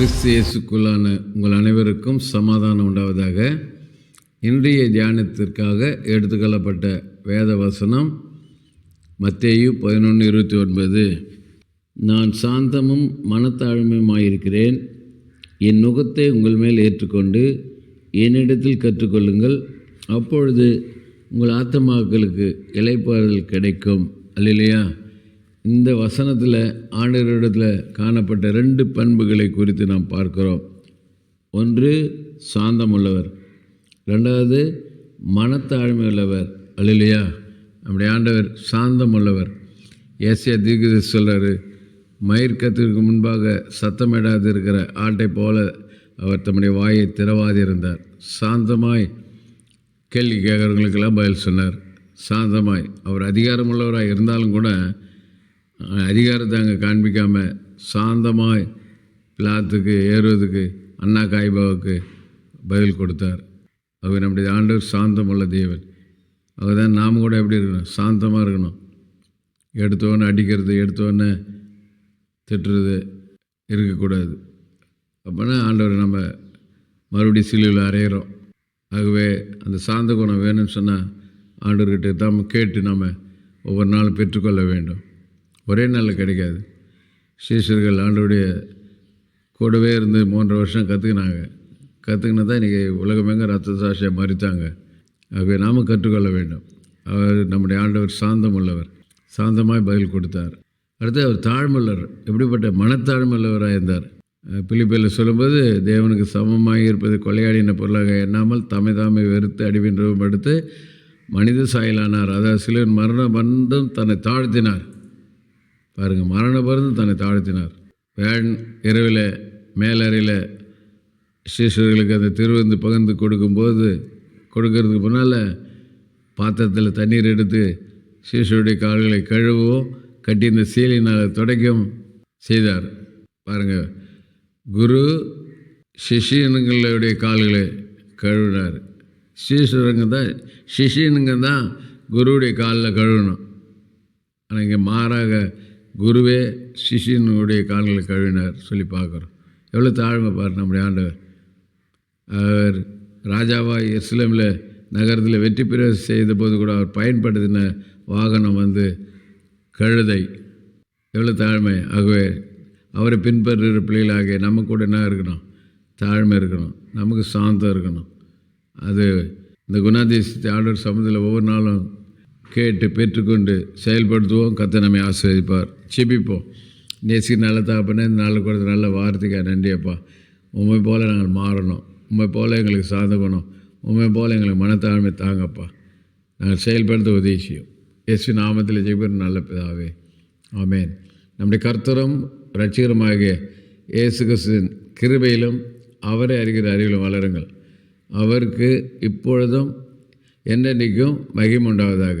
கிறிஸ்தியேசுக்குள்ளான உங்கள் அனைவருக்கும் சமாதானம் உண்டாவதாக. இன்றைய தியானத்திற்காக எடுத்துக்கொள்ளப்பட்ட வேத வசனம் மத்தேயு பதினொன்று இருபத்தி ஒன்பது. நான் சாந்தமும் மனத்தாழ்மையுமாயிருக்கிறேன். என் நுகத்தை உங்கள் மேல் ஏற்றுக்கொண்டு என்னிடத்தில் கற்றுக்கொள்ளுங்கள். அப்பொழுது உங்கள் ஆத்தமாக்களுக்கு இலைப்பாறுதல் கிடைக்கும். அல்லையா இந்த வசனத்தில் ஆண்டவரிடத்தில் காணப்பட்ட ரெண்டு பண்புகளை குறித்து நாம் பார்க்கிறோம். ஒன்று சாந்தமுள்ளவர். ரெண்டாவது மனத்தாழ்மை உள்ளவர் அல்லையா நம்முடைய ஆண்டவர் சாந்தமுள்ளவர். ஏசியா தீர்க்கதி சொல்கிறார் மயிர்க்கத்திற்கு முன்பாக சத்தமிடாது இருக்கிற ஆட்டை போல அவர் தம்முடைய வாயை திறவாதிருந்தார். சாந்தமாய் கேள்வி கேட்குறவங்களுக்கெல்லாம் பதில் சொன்னார். சாந்தமாய். அவர் அதிகாரமுள்ளவராக இருந்தாலும் கூட அதிகாரத்தை அங்கே காண்பிக்காமல் சாந்தமாய் பிளாத்துக்கு ஏறுவதுக்கு அண்ணா காய்பாவுக்கு பதில் கொடுத்தார். அவர் நம்முடைய ஆண்டவர் சாந்தமுள்ள தேவன். அவர் தான் நாம் கூட எப்படி இருக்கணும்? சாந்தமாக இருக்கணும். எடுத்தவொன்னே அடிக்கிறது எடுத்தவொன்னே திட்டுறது இருக்கக்கூடாது. அப்போனா ஆண்டவர் நம்ம மறுபடியும் சிலுவையில் அறையிறோம். ஆகவே அந்த சாந்த குணம் வேணும்னு சொன்னால் ஆண்டவர்கிட்ட தான் கேட்டு நம்ம ஒவ்வொரு நாளும் பெற்றுக்கொள்ள வேண்டும். ஒரே நாளில் கிடைக்காது. சீஷர்கள் ஆண்டோடைய கூடவே இருந்து மூன்றரை வருஷம் கற்றுக்கினாங்க கற்றுக்கினா தான் இன்றைக்கி உலகமெங்க ரத்த சாட்சியாக மறித்தாங்க ஆகவே நாம் கற்றுக்கொள்ள வேண்டும். அவர் நம்முடைய ஆண்டவர் சாந்தம் உள்ளவர் சாந்தமாய் பதில் கொடுத்தார். அடுத்து அவர் தாழ்மல்லர் எப்படிப்பட்ட மனத்தாழ்மல்லவராக இருந்தார். அஹ் பிலிப்பியில் சொல்லும்போது தேவனுக்கு சமமாக இருப்பது கொலையாடின பொருளாக எண்ணாமல் தம்மை தாமை வெறுத்து அடிவின்றவும் எடுத்து மனித சாயலானார். அதாவது சிலர் மரணம் பந்தம் தன்னை தாழ்த்தினார். பாருங்கள் மரண பருந்து தன்னை தாழ்த்தினார். வேன் இரவில் மேலறையில் சீஷர்களுக்கு அந்த திருவந்து பகிர்ந்து கொடுக்கும்போது கொடுக்கறதுக்கு முன்னால் பாத்திரத்தில் தண்ணீர் எடுத்து சீஷருடைய கால்களை கழுவோ கட்டியிருந்த சீலினால் துடைக்கவும் செய்தார். பாருங்கள் குரு சிஷியனுங்களுடைய கால்களை கழுவினார் சீஷருங்க தான் சிஷியனுங்க தான் குருவுடைய காலில் கழுவணும். ஆனால் இங்கே மாறாக குருவே சிஷியனுடைய கால்களை கழுவினார் சொல்லி பார்க்குறோம். எவ்வளோ தாழ்மை பாரு நம்முடைய ஆண்டவர். அவர் ராஜாவாக இஸ்லாமில் நகரத்தில் வெற்றி பெற செய்த போது கூட அவர் பயன்படுத்தின வாகனம் வந்து கழுதை. எவ்வளோ தாழ்மை. ஆகவே அவரை பின்பற்றுகிற பிள்ளைகளாகிய நம்ம கூட என்ன இருக்கணும்? தாழ்மை இருக்கணும். நமக்கு சாந்தம் இருக்கணும். அது இந்த குணாதிசயத்தை ஆண்டவர் சமூகத்தில் ஒவ்வொரு நாளும் கேட்டு பெற்றுக்கொண்டு செயல்படுத்துவோம். கத்த நம்மை ஆசிரியப்பார் செபிப்போம் நேசி நல்ல தாப்பனே இந்த நாள் கொடுத்த நல்ல வார்த்தைக்காக நன்றியப்பா உண்மை போல் நாங்கள் மாறணும். உண்மை போல் எங்களுக்கு சாதகணும் உண்மை போல் எங்களுக்கு மனத்தாழ்மை தாங்கப்பா. நாங்கள் செயல்படுத்த உதவி செய்யும் இயேசு நாமத்தில் ஜெயிப்பர் நல்ல பிதாவே. ஆமேன். நம்முடைய கர்த்தரும் ரட்சிகரமாகிய இயேசு கிறிஸ்துவின் கிருபையிலும் அவரை அறிகிற அறிவிலும் வளருங்கள். அவருக்கு இப்பொழுதும் என்றென்றைக்கும் மகிமுண்டாவதாக